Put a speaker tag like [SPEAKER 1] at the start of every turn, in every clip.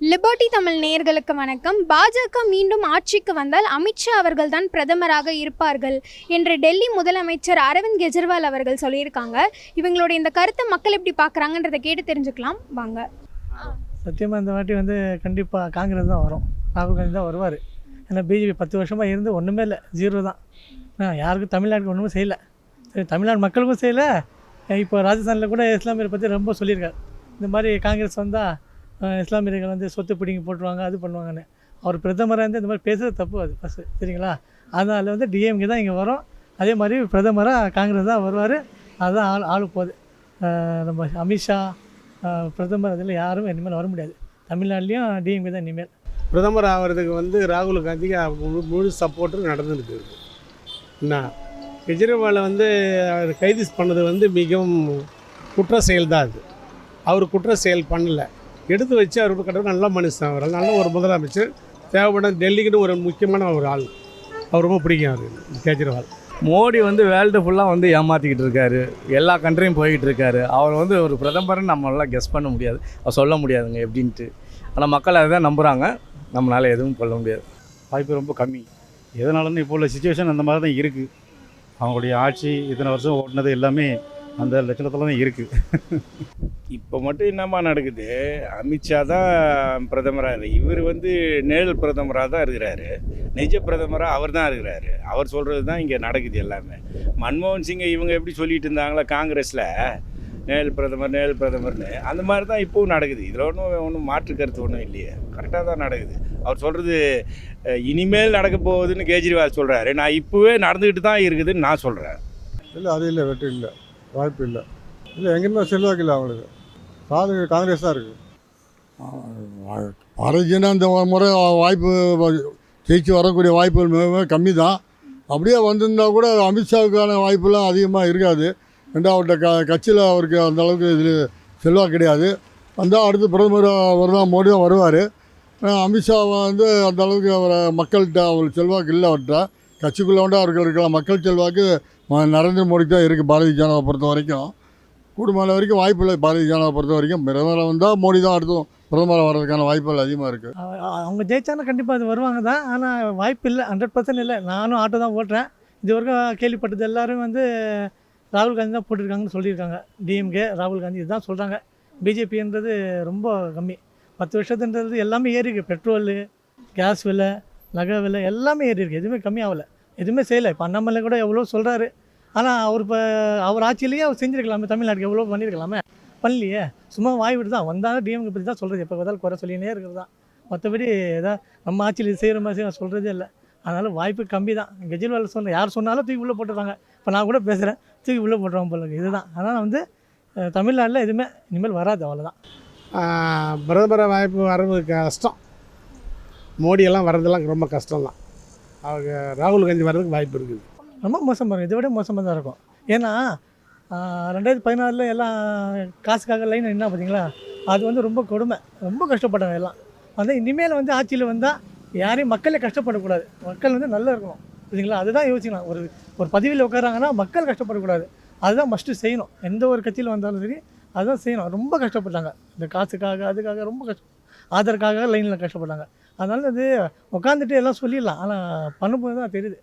[SPEAKER 1] Liberty Tamil நேயர்களுக்கு வணக்கம். பாஜக மீண்டும் ஆட்சிக்கு வந்தால் அமித்ஷா அவர்கள்தான் பிரதமராக இருப்பார்கள் என்று டெல்லி முதலமைச்சர் அரவிந்த் கெஜ்ரிவால் அவர்கள் சொல்லியிருக்காங்க. இவங்களுடைய இந்த கருத்தை மக்கள் எப்படி பார்க்குறாங்கன்றதை கேட்டு தெரிஞ்சுக்கலாம். வாங்க.
[SPEAKER 2] சத்தியமாக இந்த வாட்டி வந்து கண்டிப்பாக காங்கிரஸ் தான் வரும். ராகுல் காந்தி தான் வருவார். ஏன்னா பிஜேபி பத்து வருஷமாக இருந்து ஒன்றுமே இல்லை. ஜீரோ தான். யாருக்கும் தமிழ்நாட்டுக்கு ஒன்றுமே செய்யலை. சரி தமிழ்நாடு மக்களுக்கும் செய்யலை. இப்போ ராஜஸ்தானில் கூட இஸ்லாமியரை பற்றி ரொம்ப சொல்லியிருக்காரு. இந்த மாதிரி காங்கிரஸ் வந்தால் இஸ்லாமியர்கள் வந்து சொத்து பிடிங்கி போட்டுருவாங்க அது பண்ணுவாங்கன்னு. அவர் பிரதமராக இருந்து இந்த மாதிரி பேசுகிறது தப்பு அது ஃபஸ்ட்டு சரிங்களா? அதனால் வந்து டிஎம்கே தான் இங்கே வரும். அதே மாதிரி பிரதமராக காங்கிரஸ் தான் வருவார். அதுதான் ஆள் ஆளு போகுது நம்ம அமித்ஷா பிரதமர் அதில் யாரும் இனிமேல் வர முடியாது. தமிழ்நாட்டிலையும் டிஎம்கே தான் இனிமேல்.
[SPEAKER 3] பிரதமர் ஆகிறதுக்கு வந்து ராகுல் காந்திக்கு முழு முழு சப்போர்ட்டும் நடந்துருக்கு என்ன? கெஜ்ரிவாலை வந்து அவர் கைது பண்ணது வந்து மிகவும் குற்ற செயல் தான் அது. அவர் குற்ற செயல் பண்ணல. எடுத்து வச்சு அவர் கிட்ட நல்ல மனுஷன் அவர். நல்ல ஒரு முதலமைச்சர். தேவைப்பட டெல்லிக்குன்னு ஒரு முக்கியமான ஒரு ஆள். அவர் ரொம்ப பிடிக்கும் அவர் கெஜ்ரிவால்.
[SPEAKER 4] மோடி வந்து வேர்ல்டு ஃபுல்லாக வந்து ஏமாற்றிக்கிட்டு இருக்காரு. எல்லா கண்ட்ரியும் போய்கிட்டு இருக்காரு. அவர் வந்து ஒரு பிரதமர்னு நம்மளால கெஸ் பண்ண முடியாது. அவர் சொல்ல முடியாதுங்க எப்படின்ட்டு. ஆனால் மக்கள் அதை தான் நம்புகிறாங்க நம்மளால் எதுவும் சொல்ல முடியாது.
[SPEAKER 5] வாய்ப்பு ரொம்ப கம்மி. எதனாலன்னு இப்போ உள்ள சுச்சுவேஷன் அந்த மாதிரி தான் இருக்குது அவங்களுடைய ஆட்சி இத்தனை வருஷம் ஓட்டினது எல்லாமே அந்த லட்சணத்தில் தான் இருக்குது
[SPEAKER 6] இப்போ மட்டும் என்னம்மா நடக்குது? அமித்ஷா தான் பிரதமராக இவர் வந்து நேழல் பிரதமராக தான் இருக்கிறாரு. நிஜ பிரதமராக அவர் தான் இருக்கிறாரு. அவர் சொல்கிறது தான் இங்கே நடக்குது எல்லாமே. மன்மோகன் சிங்கை இவங்க எப்படி சொல்லிட்டு இருந்தாங்களா காங்கிரஸில்? நேழல் பிரதமர் நேழல் பிரதமர்னு. அந்த மாதிரி தான் இப்போவும் நடக்குது. இதில் ஒன்றும் ஒன்றும் மாற்று கருத்து ஒன்றும் இல்லையே. கரெக்டாக தான் நடக்குது. அவர் சொல்கிறது இனிமேல் நடக்க போகுதுன்னு கேஜ்ரிவால் சொல்கிறாரு நான் இப்போவே நடந்துக்கிட்டு தான் இருக்குதுன்னு நான் சொல்கிறேன்
[SPEAKER 7] இல்லை அது இல்லை வெற்றி இல்லை. வாய்ப்பு இல்லை இல்லை எங்கேயுமே செல்வாக்கு இல்லை அவங்களுக்கு. சாதகம் காங்கிரஸ் தான் இருக்குது பாரதிய இந்த முறை வாய்ப்பு ஜெயிச்சு வரக்கூடிய வாய்ப்புகள் மிகவும் கம்மி தான் அப்படியே வந்திருந்தால் கூட அமித்ஷாவுக்கான வாய்ப்புலாம் அதிகமாக இருக்காது. ரெண்டாவது க கட்சியில் அவருக்கு அந்த அளவுக்கு இதில் செல்வாக்கு கிடையாது. வந்தால் அடுத்து பிரதமர் வருதான் தான் மோடி தான் வருவார். அமித்ஷா வந்து அந்த அளவுக்கு அவரை மக்கள்கிட்ட அவர் செல்வாக்கு இல்லை அவர்கிட்ட. கட்சிக்குள்ளே வந்து அவருக்கு இருக்கலாம். மக்கள் செல்வாக்கு நரேந்திர மோடிக்கு தான் இருக்குது பாரதிய ஜனதா பொறுத்த வரைக்கும். கூடுமான வரைக்கும் வாய்ப்பு இல்லை பாரதிய ஜனதா பொறுத்த வரைக்கும். பிரதமராக வந்தால் மோடி தான் அடுத்தும் பிரதமராக வர்றதுக்கான வாய்ப்புகள் அதிகமாக இருக்குது
[SPEAKER 2] அவங்க ஜெயிச்சாலும் கண்டிப்பாக அது வருவாங்க தான். ஆனால் வாய்ப்பு இல்லை ஹண்ட்ரட் பர்சன்ட் இல்லை. நானும் ஆட்டோ தான் ஓட்டுறேன். இது வரைக்கும் கேள்விப்பட்டது எல்லாரும் வந்து ராகுல் காந்தி தான் போட்டிருக்காங்கன்னு சொல்லியிருக்காங்க. டிஎம்கே ராகுல் காந்தி இதுதான் சொல்கிறாங்க பிஜேபின்றது ரொம்ப கம்மி. பத்து வருஷத்துன்றது எல்லாமே ஏறி பெட்ரோலு கேஸ் விலை நகை விலை எல்லாமே ஏறி இருக்குது எதுவுமே கம்மியாகலை எதுவுமே செய்யலை. இப்போ அண்ணாமலை கூட எவ்வளோ சொல்கிறாரு. ஆனால் அவர் இப்போ அவர் ஆட்சியிலேயே அவர் செஞ்சுருக்கலாமே தமிழ்நாட்டுக்கு எவ்வளோ பண்ணியிருக்கலாமே. பண்ணலையே. சும்மா வாய் விட்டு தான் வந்தாலும் டிஎம்கே பற்றி தான் சொல்கிறது. எப்போ பார்த்தாலும் குறை சொல்லினே இருக்கிறது தான். மற்றபடி ஏதாவது நம்ம ஆட்சியில் செய்கிற மாதிரி நான் சொல்கிறதே இல்லை. அதனால் வாய்ப்பு கம்மி தான். கெஜ்ரிவால் சொன்ன யார் சொன்னாலும் தூக்கி உள்ளே போட்டுறாங்க இப்போ நான் கூட பேசுகிறேன். தூக்கி உள்ளே போட்டுருவாங்க போல இதுதான் அதனால் வந்து தமிழ்நாட்டில் எதுவுமே இனிமேல் வராது அவ்வளோதான்
[SPEAKER 3] பிரதமர் வாய்ப்பு வர்றது கஷ்டம். மோடியெல்லாம் வர்றதெல்லாம் ரொம்ப கஷ்டம் தான் அவங்க ராகுல் காந்தி வர்றதுக்கு வாய்ப்பு இருக்குது.
[SPEAKER 2] ரொம்ப மோசமாக இருக்கும் இதை விட மோசமாக தான் இருக்கும். ஏன்னா ரெண்டாயிரத்தி பதினாறில் எல்லாம் காசுக்காக லைன் என்ன பார்த்தீங்களா அது வந்து ரொம்ப கொடுமை. ரொம்ப கஷ்டப்பட்டாங்க எல்லாம். அந்த இனிமேல் வந்து ஆட்சியில் வந்தால் யாரையும் மக்களே கஷ்டப்படக்கூடாது. மக்கள் வந்து நல்லா இருக்கணும். சரிங்களா? அதுதான் யோசிக்கலாம் ஒரு ஒரு பதவியில் உட்காராங்கன்னா மக்கள் கஷ்டப்படக்கூடாது. அதுதான் மஸ்ட்டு செய்யணும். எந்த ஒரு கட்சியில் வந்தாலும் சரி அதுதான் செய்யணும். ரொம்ப கஷ்டப்பட்டாங்க. இந்த காசுக்காக அதுக்காக ரொம்ப கஷ்டம் ஆதருக்காக லைனில் கஷ்டப்பட்டாங்க. அதனால் அது உட்காந்துட்டு எல்லாம் சொல்லிடலாம். ஆனால் பண்ணும்போது தான் தெரியுது.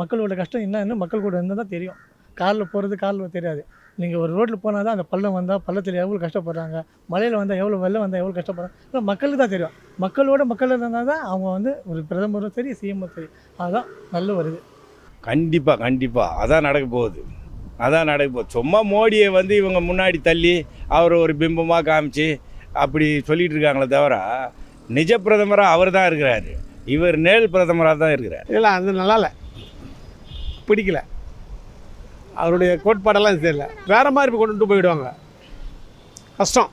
[SPEAKER 2] மக்களோட கஷ்டம் என்னன்னு மக்கள் கூட இருந்தால் தான் தெரியும். காரில் போகிறது காரில் தெரியாது. நீங்கள் ஒரு ரோட்டில் போனால் தான் அந்த பள்ளம் வந்தால் பள்ளத்தில் எவ்வளோ கஷ்டப்படுறாங்க? மலையில் வந்தால் எவ்வளோ வெள்ளம் வந்தால் எவ்வளோ கஷ்டப்படுறாங்க? இல்லை மக்களுக்கு தான் தெரியும். மக்களோட மக்கள் இருந்தால் தான் அவங்க வந்து ஒரு பிரதமரும் சரி சிஎம்மும் சரி அதுதான் நல்ல வருது
[SPEAKER 6] கண்டிப்பாக கண்டிப்பாக அதான் நடக்க போகுது. அதான் நடக்க போகுது. சும்மா மோடியை வந்து இவங்க முன்னாடி தள்ளி அவரை ஒரு பிம்பமாக காமிச்சு அப்படி சொல்லிகிட்டு இருக்காங்களே தவிர நிஜ பிரதமராக அவர் தான் இருக்கிறார். இவர் நேல் பிரதமராக தான் இருக்கிறார்.
[SPEAKER 3] இல்லை அது நல்லா இல்லை பிடிக்கல. அவருடைய கோட்பாடெல்லாம் தெரியல வேறு மாதிரி கொண்டு போயிடுவாங்க. கஷ்டம்.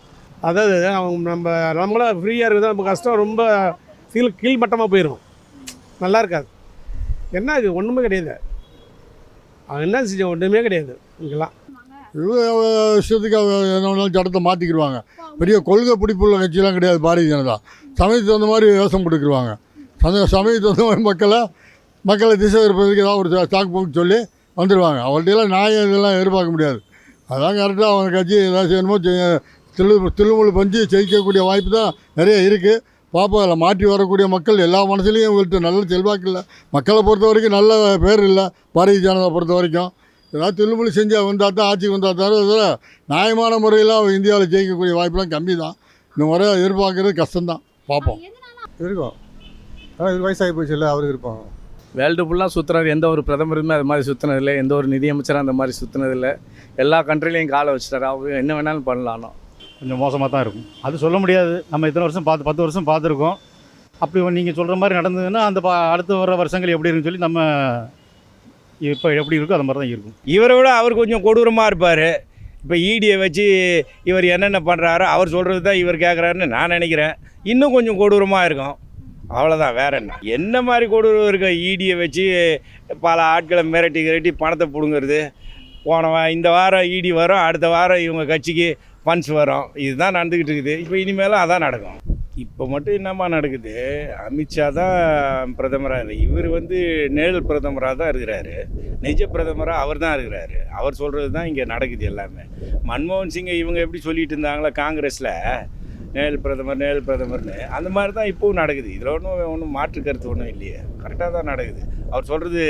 [SPEAKER 3] அதாவது அவங்க நம்ம நம்மளாம் ஃப்ரீயாக இருக்குது நம்ம கஷ்டம். ரொம்ப கீழ் கீழ்மட்டமாக போயிடும் நல்லா இருக்காது. என்ன இது? ஒன்றுமே கிடையாது. அவன் என்ன செஞ்ச ஒன்றுமே கிடையாது. இங்கெல்லாம்.
[SPEAKER 7] இவங்க விஷயத்துக்கு என்ன வேணாலும் சட்டத்தை மாற்றிக்கிடுவாங்க பெரிய கொள்கை பிடிப்புள்ள கட்சியெலாம் கிடையாது பாரதிய ஜனதா. சமயத்துக்கு தகுந்த மாதிரி வேஷம் கொடுக்குருவாங்க சமய சமயத்துக்கு தகுந்த மாதிரி மக்களை மக்களை திசை இருப்பதுக்கு ஏதாவது ஒரு ஸ்டாக் போக்கு சொல்லி வந்துடுவாங்க அவர்கிட்டலாம் நியாயம் இதெல்லாம் எதிர்பார்க்க முடியாது. அதான் கரெக்டாக அவங்க கட்சி ஏதாவது செய்யணுமோ செய்ய தில்லு திருமூல் பஞ்சு ஜெயிக்கக்கூடிய வாய்ப்பு தான் நிறைய இருக்குது பார்ப்போம் அதில் மாற்றி வரக்கூடிய மக்கள் எல்லா மனசுலேயும் இவங்கள்ட்ட நல்ல செல்வாக்கு இல்லை. மக்களை பொறுத்த வரைக்கும் நல்ல பேர் இல்லை பாரதிய ஜனதா பொறுத்த வரைக்கும். ஏதாவது தில்லுமுள்ளி செஞ்சால் வந்தால் தான் ஆட்சிக்கு வந்தால் தவிர இதில் நியாயமான முறையில் இந்தியாவில் ஜெயிக்கக்கூடிய வாய்ப்பெல்லாம் கம்மி தான் இந்த முறை எதிர்பார்க்குறது கஷ்டம்தான். பார்ப்போம்.
[SPEAKER 8] இருக்கும் ஆனால் இது வயசாகி போச்சு இல்லை அவருக்கு இருப்பாங்க.
[SPEAKER 4] வேர்ல்டு ஃபுல்லாக சுற்றுறாரு எந்த ஒரு பிரதமருமே அது மாதிரி சுற்றினதில்லை எந்த ஒரு நிதியமைச்சரும் அந்த மாதிரி சுற்றினதில்லை எல்லா கண்ட்ரிலையும் காலை வச்சுட்டாரு. அவர் என்ன வேணாலும் பண்ணலாம்
[SPEAKER 5] கொஞ்சம் மோசமாக தான் இருக்கும். அது சொல்ல முடியாது. நம்ம இத்தனை வருஷம் பார்த்து பத்து வருஷம் பார்த்துருக்கோம். அப்படி நீங்கள் சொல்கிற மாதிரி நடந்ததுன்னா அந்த பா அடுத்து வர வருஷங்கள் எப்படி இருக்குன்னு சொல்லி நம்ம இப்போ எப்படி இருக்கோ அது மாதிரி தான் இருக்கும்.
[SPEAKER 6] இவரை விட அவர் கொஞ்சம் கொடூரமாக இருப்பார். இப்போ ஈடியை வச்சு இவர் என்னென்ன பண்ணுறாரோ அவர் சொல்கிறது தான் இவர் கேட்குறாருன்னு நான் நினைக்கிறேன். இன்னும் கொஞ்சம் கொடூரமாக இருக்கும். அவ்வளோதான் வேற என்ன? என்ன மாதிரி கொடூரம் இருக்க ஈடியை வச்சு பல ஆட்களை மிரட்டி கிரட்டி பணத்தை பிடுங்கிறது? போன இந்த வாரம் ஈடி வரும் அடுத்த வாரம் இவங்க கட்சிக்கு ஃபண்ட்ஸ் வரும். இதுதான் நடந்துக்கிட்டு இருக்குது. இப்போ இனிமேலும் அதான் நடக்கும். இப்போ மட்டும் என்னம்மா நடக்குது? அமித்ஷா தான் பிரதமராக இவர் வந்து நேழல் பிரதமராக தான் இருக்கிறாரு. நிஜ பிரதமராக அவர் தான் இருக்கிறாரு. அவர் சொல்கிறது தான் இங்கே நடக்குது எல்லாமே. மன்மோகன் சிங்கை இவங்க எப்படி சொல்லிட்டு இருந்தாங்களோ காங்கிரஸில்? நேழல் பிரதமர் நிழல் பிரதமர்னு. அந்த மாதிரி தான் இப்போவும் நடக்குது. இதில் ஒன்றும் ஒன்றும் மாற்று கருத்து ஒன்றும் இல்லையே. கரெக்டாக தான் நடக்குது. அவர் சொல்கிறது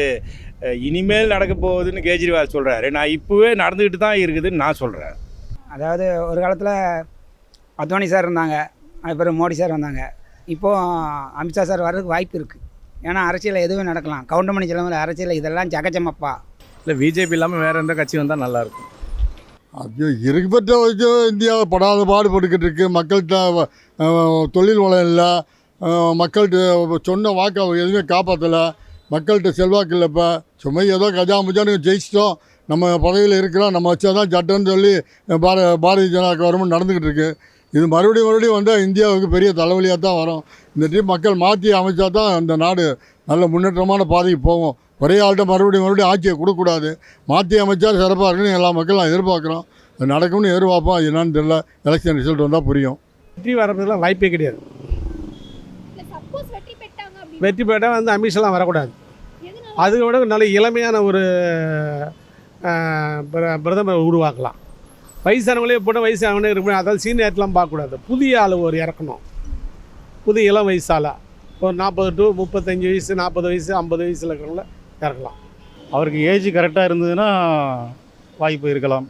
[SPEAKER 6] இனிமேல் நடக்க போகுதுன்னு கேஜ்ரிவால் சொல்கிறாரு நான் இப்போவே நடந்துக்கிட்டு தான் இருக்குதுன்னு நான் சொல்கிறேன்
[SPEAKER 9] அதாவது ஒரு காலத்தில் அத்வானி சார் இருந்தாங்க. அதுக்கப்புறம் மோடி சார் வந்தாங்க. இப்போது அமித்ஷா சார் வர்றதுக்கு வாய்ப்பு இருக்குது ஏன்னா அரசியலில் எதுவும் நடக்கலாம். கவுண்டமணி தலைமையில் அரசியல் இதெல்லாம் ஜகஜமப்பா.
[SPEAKER 4] இல்லை பிஜேபி இல்லாமல் வேறு எந்த கட்சி வந்தால் நல்லாயிருக்கும்
[SPEAKER 7] ஐயோ இருக்கப்பட்ட வச்சு இந்தியா படாத பாடுபட்டுக்கிட்டு இருக்கு. மக்கள்கிட்ட தொழில் வளம் இல்லை. மக்கள்கிட்ட சொன்ன வாக்கை எதுவுமே காப்பாற்றலை மக்கள்கிட்ட செல்வாக்கு இல்லை இப்போ. சும்மா ஏதோ கஜா முஜான்னு ஜெயிச்சிட்டோம். நம்ம பதவியில் இருக்கிறோம். நம்ம வச்சா தான் சட்டம்னு சொல்லி பார பாரதிய ஜனதா கவர்மெண்ட் நடந்துக்கிட்டு இருக்கு. இது மறுபடியும் மறுபடியும் வந்தால் இந்தியாவுக்கு பெரிய தலைவலியாக தான் வரும். இந்த டீம் மக்கள் மாற்றி அமைச்சா தான் அந்த நாடு நல்ல முன்னேற்றமான பாதைக்கு போகும். ஒரே ஆள்கிட்ட மறுபடியும் மறுபடியும் ஆட்சியை கொடுக்கக்கூடாது. மாற்றி அமைச்சா சிறப்பாக இருக்குன்னு எல்லா மக்களும் எதிர்பார்க்குறோம். அது நடக்கும்னு எதிர்பார்ப்போம். அது என்னன்னு தெரியல. எலெக்ஷன் ரிசல்ட் வந்தால் புரியும்.
[SPEAKER 3] வெற்றி வர்றதுலாம் வாய்ப்பே கிடையாது.
[SPEAKER 1] சப்போஸ் வெற்றி பெற்றாங்க அப்படி
[SPEAKER 3] வெற்றி பெற்றால் வந்து அமித்ஷாலாம் வரக்கூடாது.
[SPEAKER 1] எதனால?
[SPEAKER 3] அதை விட நல்ல இளமையான ஒரு பிரதமர் உருவாக்கலாம். வயசானவங்களே போட்டு வயசானவனே இருக்கணும் அதாவது சீனியர்லாம் பார்க்கக்கூடாது. புதிய ஆள் ஒரு இறக்கணும். புதிய இளம் வயசால. ஒரு நாற்பது டு முப்பத்தஞ்சு வயசு நாற்பது வயசு ஐம்பது வயசில் இருக்கிறவங்கள இறக்கலாம்.
[SPEAKER 5] அவருக்கு ஏஜ் கரெக்டாக இருந்ததுன்னா வாய்ப்பு இருக்கலாம்.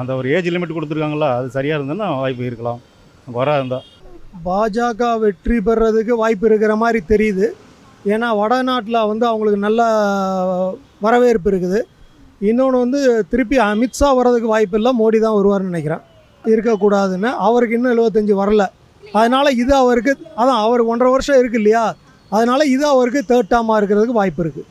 [SPEAKER 5] அந்த ஒரு ஏஜ் லிமிட் கொடுத்துருக்காங்களா அது சரியாக இருந்ததுன்னா வாய்ப்பு இருக்கலாம். வர இருந்தால்
[SPEAKER 2] பாஜக வெற்றி பெறதுக்கு வாய்ப்பு இருக்கிற மாதிரி தெரியுது. ஏன்னா வடநாட்டில் வந்து அவங்களுக்கு நல்ல வரவேற்பு இருக்குது. இன்னொன்று வந்து திருப்பி அமித்ஷா வர்றதுக்கு வாய்ப்பு இல்லை மோடி தான் வருவார்னு நினைக்கிறேன். இருக்கக்கூடாதுன்னு. அவருக்கு இன்னும் எழுபத்தஞ்சு வரல. அதனால் இது அவருக்கு அதான் அவர் ஒன்றரை வருஷம் இருக்கு இல்லையா? அதனால் இது அவருக்கு தேர்ட் டேர்மாக இருக்கிறதுக்கு வாய்ப்பு இருக்குது